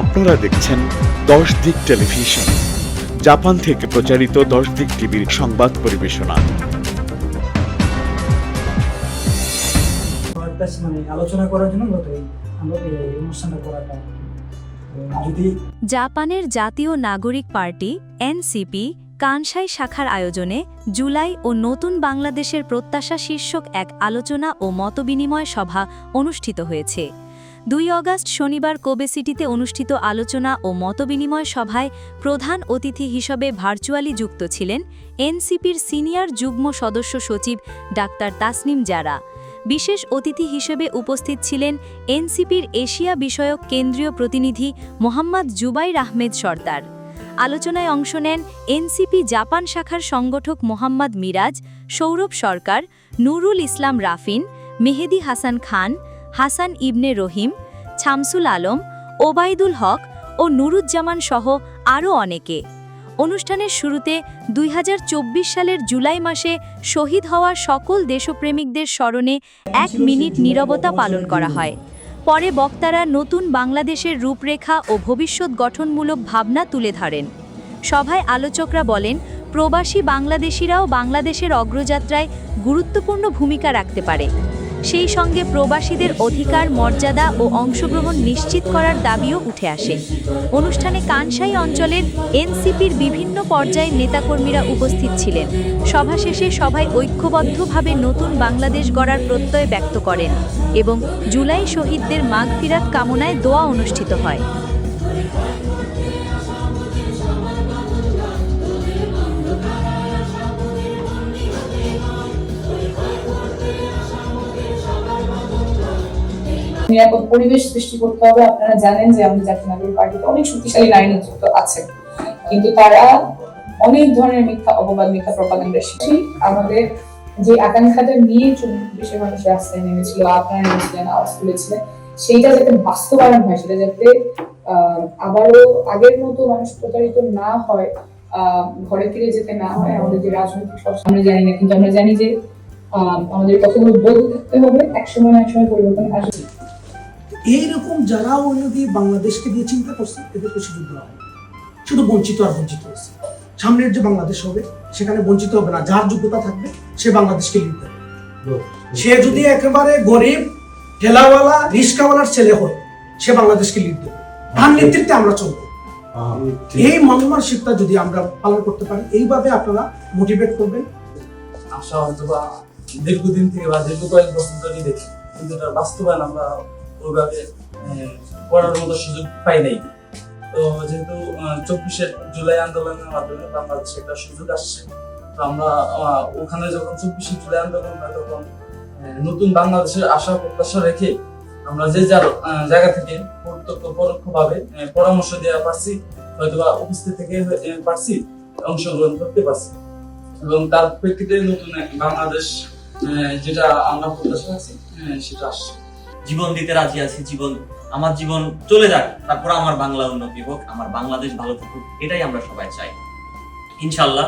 আপনারা দেখছেন দশ দিক টেলিভিশন জাপান থেকে প্রচারিত দশ দিক টিভির সংবাদ পরিবেশনা। মানে আলোচনা করার জন্য আমরা এই অনুষ্ঠানটা করাটা। জাপানের জাতীয় নাগরিক পার্টি এনসিপি কানসাই শাখার আয়োজনে জুলাই ও নতুন বাংলাদেশের প্রত্যাশা শীর্ষক এক আলোচনা ও মতবিনিময় সভা অনুষ্ঠিত হয়েছে। দুই অগাস্ট শনিবার কোবে সিটিতে অনুষ্ঠিত আলোচনা ও মতবিনিময় সভায় প্রধান অতিথি হিসেবে ভার্চুয়ালি যুক্ত ছিলেন এনসিপির সিনিয়র যুগ্ম সদস্য সচিব ডাক্তার তাসনিম জারা। বিশেষ অতিথি হিসেবে উপস্থিত ছিলেন এনসিপির এশিয়া বিষয়ক কেন্দ্রীয় প্রতিনিধি মোহাম্মদ জুবাইর আহমেদ সর্দার। আলোচনায় অংশ নেন এনসিপি জাপান শাখার সংগঠক মোহাম্মদ মিরাজ, সৌরভ সরকার, নুরুল ইসলাম রাফিন, মেহেদি হাসান খান হাসান ইবনে রহিম ছামসুল আলম, ওবায়দুল হক ও নুরুজ্জামান সহ আরও অনেকে। অনুষ্ঠানের শুরুতে দুই হাজার চব্বিশ সালের জুলাই মাসে শহীদ হওয়া সকল দেশপ্রেমিকদের স্মরণে এক মিনিট নীরবতা পালন করা হয়। পরে বক্তারা নতুন বাংলাদেশের রূপরেখা ও ভবিষ্যৎ গঠনমূলক ভাবনা তুলে ধরেন। সভায় আলোচকরা বলেন, প্রবাসী বাংলাদেশিরাও বাংলাদেশের অগ্রযাত্রায় গুরুত্বপূর্ণ ভূমিকা রাখতে পারে। সেই সঙ্গে প্রবাসীদের অধিকার, মর্যাদা ও অংশগ্রহণ নিশ্চিত করার দাবিও উঠে আসে। অনুষ্ঠানে কানসাই অঞ্চলের এনসিপির বিভিন্ন পর্যায়ের নেতাকর্মীরা উপস্থিত ছিলেন। সভা শেষে সভায় ঐক্যবদ্ধভাবে নতুন বাংলাদেশ গড়ার প্রত্যয় ব্যক্ত করেন এবং জুলাই শহীদদের মাঘ ফিরাত কামনায় দোয়া অনুষ্ঠিত হয়। নিরাপদ পরিবেশ সৃষ্টি করতে হবে। আপনারা জানেন যে জাতীয় নাগরিক পার্টিতে অনেক শক্তিশালী নারী নেতৃত্ব আছে। কিন্তু তারা অনেক ধরনের মিথ্যা অপবাদ, মিথ্যা আমাদের যে আকাঙ্ক্ষাটা নিয়ে নেমেছিল, আপনারা নেমেছিলেন, আওয়াজ তুলেছিলেন, সেইটা যাতে বাস্তবায়ন হয়, সেটা যাতে আবারও আগের মতো মানুষ প্রতারিত না হয় ঘরে ফিরে যেতে না হয়, আমাদের যে রাজনৈতিক সব আমরা জানি না। কিন্তু আমরা জানি যে আমাদের কতগুলো বোধ থাকতে হবে, একসময় না একসময় পরিবর্তন আসবে। এইরকম যারা উন্নতি বাংলাদেশকে দিয়ে চিন্তা করছে এদেরকে সুযোগ দেওয়া হবে। শুধু বঞ্চিত আর বঞ্চিত হয়েছে। সামনের যে বাংলাদেশ হবে সেখানে বঞ্চিত হবে না। যার যোগ্যতা থাকবে সে বাংলাদেশকে লিড দেবে সে যদি একেবারে গরিব ঠেলাওয়ালা রিস্কাওয়ালার ছেলে হয় সে বাংলাদেশকে লিড দেবে তার নেতৃত্বে আমরা চলবো। এই মনমানসিকতা যদি আমরা পালন করতে পারি এইভাবে আপনারা মোটিভেট করবেন? আশা হয়তো বা দীর্ঘদিন থেকে বা দীর্ঘ কয়েক বছর ধরেই দেখি। কিন্তু এটা বাস্তবায়ন আমরা ওইভাবে করার মতো সুযোগ পাই নাই। তো যেহেতু চব্বিশের জুলাই আন্দোলনের মাধ্যমে বাংলাদেশে একটা সুযোগ আসছে, তো আমরা ওখানে যখন চব্বিশে জুলাই আন্দোলন হয় তখন নতুন বাংলাদেশের আশা প্রত্যাশা রেখে আমরা যে যার জায়গা থেকে প্রত্যক্ষ পরোক্ষভাবে পরামর্শ দেওয়া পারছি হয়তো বা উপস্থিত থেকে পারছি, অংশগ্রহণ করতে পারছি। এবং তার প্রেক্ষিতে নতুন বাংলাদেশ যেটা আমরা প্রত্যাশা আছি সেটা আসছে। জীবন দিতে রাজি আছি, জীবন, আমার জীবন চলে যাক, তারপর আমার বাংলা উন্নতি হোক, আমার বাংলাদেশ ভালো থাকুক, এটাই আমরা সবাই চাই। ইনশাল্লাহ,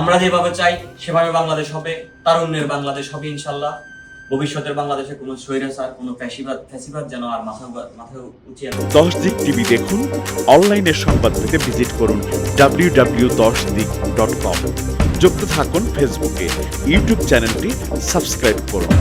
আমরা যেভাবে চাই, সেভাবে বাংলাদেশ হবে, তারুণ্যের বাংলাদেশ হবে ইনশাল্লাহ। ভবিষ্যতের বাংলাদেশে কোনো স্বৈরাচার, কোনো ফ্যাসিবাদ ফ্যাসিবাদ যেন আর মাথা মাথা উঁচিয়ে দশ দিক টিভি দেখুন, অনলাইনে সংবাদ পেতে ভিজিট করুন ডাব্লিউ ডাব্লিউ দশ দিক ডট কম। যুক্ত থাকুন ফেসবুকে, ইউটিউব চ্যানেলটি সাবস্ক্রাইব করুন।